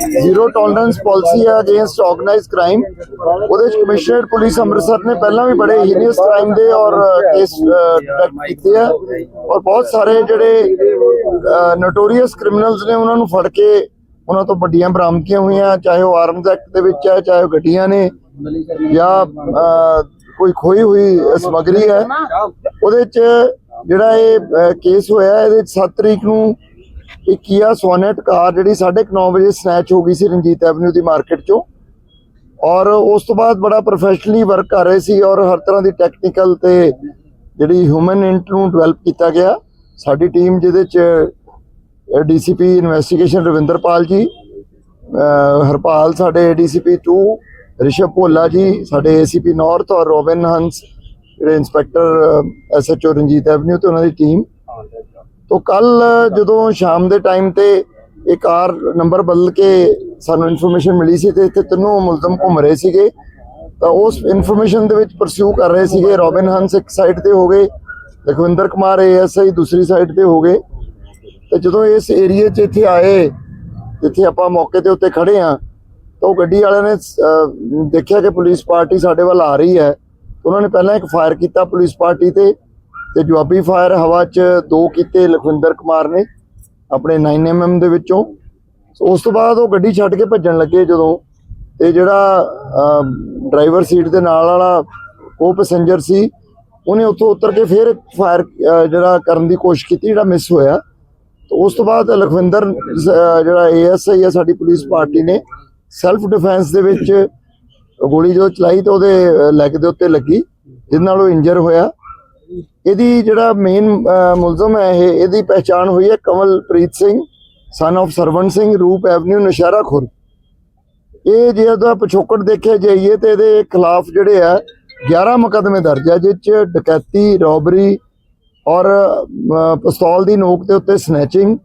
Zero tolerance policy ਹੈ against organised crime ਉਹਦੇ ਵਿੱਚ ਕਮਿਸ਼ਨਰਡ ਪੁਲਿਸ ਅੰਮ੍ਰਿਤਸਰ ਨੇ ਪਹਿਲਾਂ ਵੀ ਬੜੇ ਹੀਨੀਅਸ ਕ੍ਰਾਈਮ ਦੇ ਔਰ ਕੇਸ ਕੀਤੇ ਆ। ਔਰ ਬਹੁਤ ਸਾਰੇ ਜਿਹੜੇ ਨੋਟੋਰੀਅਸ ਕ੍ਰਿਮੀਨਲਸ ਨੇ ਉਹਨਾਂ ਨੂੰ ਫੜ ਕੇ ਉਹਨਾਂ ਤੋਂ ਵੱਡੀਆਂ ਬਰਾਮਦਗੀਆਂ ਹੋਈਆਂ, ਚਾਹੇ ਉਹ ਆਰਮਜ਼ ਐਕਟ ਦੇ ਵਿੱਚ ਹੈ, ਚਾਹੇ ਉਹ ਗੱਡੀਆਂ ਨੇ, ਜਾਂ ਕੋਈ ਖੋਈ ਹੋਈ ਸਮਗਰੀ ਹੈ। ਉਹਦੇ ਚ ਜਿਹੜਾ ਇਹ ਕੇਸ ਹੋਇਆ, ਇਹਦੇ 7 ਤਰੀਕ ਨੂੰ ਇਹ ਕੀਆ ਸੋਨੇਟ ਕਾਰ ਜਿਹੜੀ 9:30 ਵਜੇ ਸਨੈਚ ਹੋ ਗਈ ਸੀ ਰਣਜੀਤ ਐਵਨਿਊ ਦੀ ਮਾਰਕੀਟ ਚੋਂ। ਔਰ ਉਸ ਤੋਂ ਬਾਅਦ ਬੜਾ ਪ੍ਰੋਫੈਸ਼ਨਲੀ ਵਰਕ ਕਰ ਰਹੇ ਸੀ ਔਰ ਹਰ ਤਰ੍ਹਾਂ ਦੀ ਟੈਕਨੀਕਲ ਤੇ ਜਿਹੜੀ ਹਿਊਮਨ ਇੰਟ ਨੂੰ ਡਿਵੈਲਪ ਕੀਤਾ ਗਿਆ। ਸਾਡੀ ਟੀਮ ਜਿਹਦੇ ਚ ਡੀਸੀਪੀ ਇਨਵੈਸਟੀਗੇਸ਼ਨ ਰਵਿੰਦਰਪਾਲ ਜੀ ਹਰਪਾਲ ਸਾਡੇ ਏਡੀਸੀਪੀ 2 ਰਿਸ਼ਵ ਭੋਲਾ ਜੀ, ਸਾਡੇ ਏਸੀਪੀ ਨਾਰਥ ਔਰ ਰੋਬਿਨ ਹੰਸ, ਜਿਹੜੇ ਇੰਸਪੈਕਟਰ ਐਸਐਚਓ ਰਣਜੀਤ ਐਵਨਿਊ ਤੇ ਉਹਨਾਂ ਦੀ ਟੀਮ ਤੋਂ ਕੱਲ ਜਦੋਂ ਸ਼ਾਮ ਦੇ ਟਾਈਮ ਤੇ ਇਹ ਕਾਰ ਨੰਬਰ ਬਦਲ ਕੇ ਸਾਨੂੰ ਇਨਫੋਰਮੇਸ਼ਨ ਮਿਲੀ ਸੀ ਤੇ ਇੱਥੇ ਤਿੰਨੋਂ ਮੁਲਜ਼ਮ ਘੁੰਮ ਰਹੇ ਸੀਗੇ ਤਾਂ ਉਸ ਇਨਫੋਰਮੇਸ਼ਨ ਦੇ ਵਿੱਚ ਪਰਸਿਊ ਕਰ ਰਹੇ ਸੀਗੇ ਰੋਬਿਨ ਹੰਸ ਇੱਕ ਸਾਈਡ ਤੇ ਹੋ ਗਏ ਲਖਵਿੰਦਰ ਕੁਮਾਰ ਏਐਸਆਈ ਦੂਸਰੀ ਸਾਈਡ ਤੇ ਹੋ ਗਏ। ਤੇ ਜਦੋਂ ਇਸ ਏਰੀਏ 'ਚ ਇੱਥੇ ਆਏ ਜਿੱਥੇ ਆਪਾਂ ਮੌਕੇ ਤੇ ਉੱਤੇ ਖੜੇ ਆ ਤਾਂ ਉਹ ਗੱਡੀ ਵਾਲਿਆਂ ਨੇ ਦੇਖਿਆ ਕਿ ਪੁਲਿਸ ਪਾਰਟੀ ਸਾਡੇ ਵੱਲ ਆ ਰਹੀ ਹੈ। ਉਹਨਾਂ ਨੇ ਪਹਿਲਾਂ ਇੱਕ ਫਾਇਰ ਕੀਤਾ ਪੁਲਿਸ ਪਾਰਟੀ ਤੇ ਤੇ ਜਵਾਬੀ ਫਾਇਰ ਹਵਾ 'ਚ ਦੋ ਕੀਤੇ ਲਖਵਿੰਦਰ ਕੁਮਾਰ ਨੇ ਆਪਣੇ 9mm ਦੇ ਵਿੱਚੋਂ। ਉਸ ਤੋਂ ਬਾਅਦ ਉਹ ਗੱਡੀ ਛੱਡ ਕੇ ਭੱਜਣ ਲੱਗੇ ਜਦੋਂ ਤੇ ਜਿਹੜਾ ਡਰਾਈਵਰ ਸੀਟ ਦੇ ਨਾਲ ਵਾਲਾ ਉਹ ਪੈਸੇਂਜਰ ਸੀ ਉਹਨੇ ਉੱਥੋਂ ਉਤਰ ਕੇ ਫਿਰ ਫਾਇਰ ਜਿਹੜਾ ਕਰਨ ਦੀ ਕੋਸ਼ਿਸ਼ ਕੀਤੀ ਜਿਹੜਾ ਮਿਸ ਹੋਇਆ। ਤੇ ਉਸ ਤੋਂ ਬਾਅਦ ਲਖਵਿੰਦਰ ਅਹ, ਜਿਹੜਾ ਏਐਸਆਈ ਹੈ ਸਾਡੀ ਪੁਲਿਸ ਪਾਰਟੀ ਨੇ ਸੈਲਫ ਡਿਫੈਂਸ ਦੇ ਵਿੱਚ ਗੋਲੀ ਜਦੋਂ ਚਲਾਈ ਤਾਂ ਉਹਦੇ ਲੈਗ ਦੇ ਉੱਤੇ ਲੱਗੀ ਜਿਹਦੇ ਨਾਲ ਉਹ ਇੰਜਰ ਹੋਇਆ। ਇਹਦੀ ਜਿਹੜਾ ਮੇਨ ਮੁਲਜ਼ਮ ਹੈ ਇਹ, ਇਹਦੀ ਪਹਿਚਾਣ ਹੋਈ ਹੈ Kamalpreet Singh son of Sarwan Singh, Roop avenue Naushehra ਖੁਰ। ਇਹ ਜੇ ਉਹਦਾ ਪਿਛੋਕੜ ਦੇਖਿਆ ਜਾਈਏ ਤੇ ਇਹਦੇ ਖਿਲਾਫ ਜਿਹੜੇ ਆ 11 ਮੁਕੱਦਮੇ ਦਰਜ ਹੈ ਜਿਸ ਚ ਡਕੈਤੀ, ਰੋਬਰੀ ਔਰ ਪਿਸਤੌਲ ਦੀ ਨੋਕ ਦੇ ਉੱਤੇ ਸਨੈਚਿੰਗ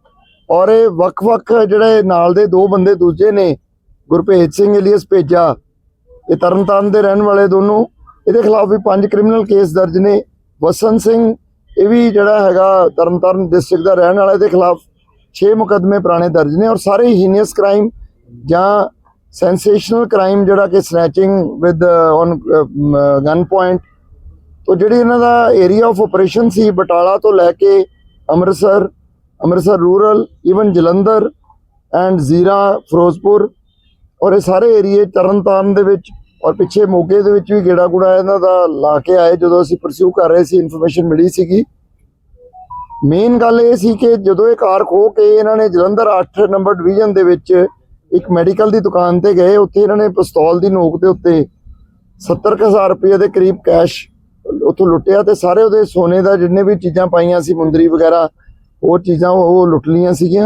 ਔਰ ਇਹ ਵੱਖ-ਵੱਖ ਜਿਹੜੇ ਨਾਲ ਦੇ ਦੋ ਬੰਦੇ ਦੂਜੇ ਨੇ ਗੁਰਭੇਜ ਸਿੰਘ ਇਲੀਅਸ ਭੇਜਾ। ਇਹ ਤਰਨਤਾਰਨ ਦੇ ਰਹਿਣ ਵਾਲੇ ਦੋਨੋਂ। ਇਹਦੇ ਖਿਲਾਫ ਵੀ ਪੰਜ ਕ੍ਰਿਮੀਨਲ ਕੇਸ ਦਰਜ ਨੇ। ਵਸਨ ਸਿੰਘ, ਇਹ ਵੀ ਜਿਹੜਾ ਹੈਗਾ ਤਰਨਤਾਰਨ ਡਿਸਟ੍ਰਿਕਟ ਦਾ ਰਹਿਣ ਵਾਲਾ ਦੇ ਖਿਲਾਫ 6 ਮੁਕੱਦਮੇ ਪੁਰਾਣੇ ਦਰਜ ਨੇ ਔਰ ਸਾਰੇ ਹੀਨੀਅਸ ਕ੍ਰਾਈਮ ਜਾਂ ਸੈਂਸੇਸ਼ਨਲ ਕ੍ਰਾਈਮ ਜਿਹੜਾ ਕਿ snatching with on gun point ਤੋ ਜਿਹੜੀ ਇਹਨਾਂ ਦਾ ਏਰੀਆ ਆਫ ਆਪਰੇਸ਼ਨ ਸੀ, ਬਟਾਲਾ ਤੋਂ ਲੈ ਕੇ Amritsar Amritsar rural even Jalandhar and Zira, Ferozepur, ਔਰ ਇਹ ਸਾਰੇ ਏਰੀਏ ਤਰਨਤਾਰਨ ਦੇ ਵਿੱਚ ਔਰ ਪਿੱਛੇ ਮੋਗੇ ਦੇ ਵਿੱਚ ਵੀ ਗੇੜਾ ਗੁੜਾ ਇਹਨਾਂ ਦਾ ਲਾ ਕੇ ਆਏ ਜਦੋਂ ਅਸੀਂ ਪਰਸਿਊ ਕਰ ਰਹੇ ਸੀ ਇਨਫੋਰਮੇਸ਼ਨ ਮਿਲੀ ਸੀਗੀ। ਮੇਨ ਗੱਲ ਇਹ ਸੀ ਕਿ ਜਦੋਂ ਇਹ ਕਾਰ ਖੋ ਕੇ ਇਹਨਾਂ ਨੇ ਜਲੰਧਰ 8 ਨੰਬਰ ਡਿਵੀਜ਼ਨ ਦੇ ਵਿੱਚ ਇੱਕ ਮੈਡੀਕਲ ਦੀ ਦੁਕਾਨ ਤੇ ਗਏ, ਉੱਥੇ ਇਹਨਾਂ ਨੇ ਪਿਸਤੌਲ ਦੀ ਨੋਕ ਦੇ ਉੱਤੇ 70000 ਰੁਪਏ ਦੇ ਕਰੀਬ ਕੈਸ਼ ਉੱਥੋਂ ਲੁੱਟਿਆ ਤੇ ਸਾਰੇ ਉਹਦੇ ਸੋਨੇ ਦਾ ਜਿੰਨੇ ਵੀ ਚੀਜ਼ਾਂ ਪਾਈਆਂ ਸੀ, ਮੁੰਦਰੀ ਵਗੈਰਾ, ਉਹ ਚੀਜ਼ਾਂ ਉਹ ਲੁੱਟ ਲੀਆਂ ਸੀਗੀਆਂ।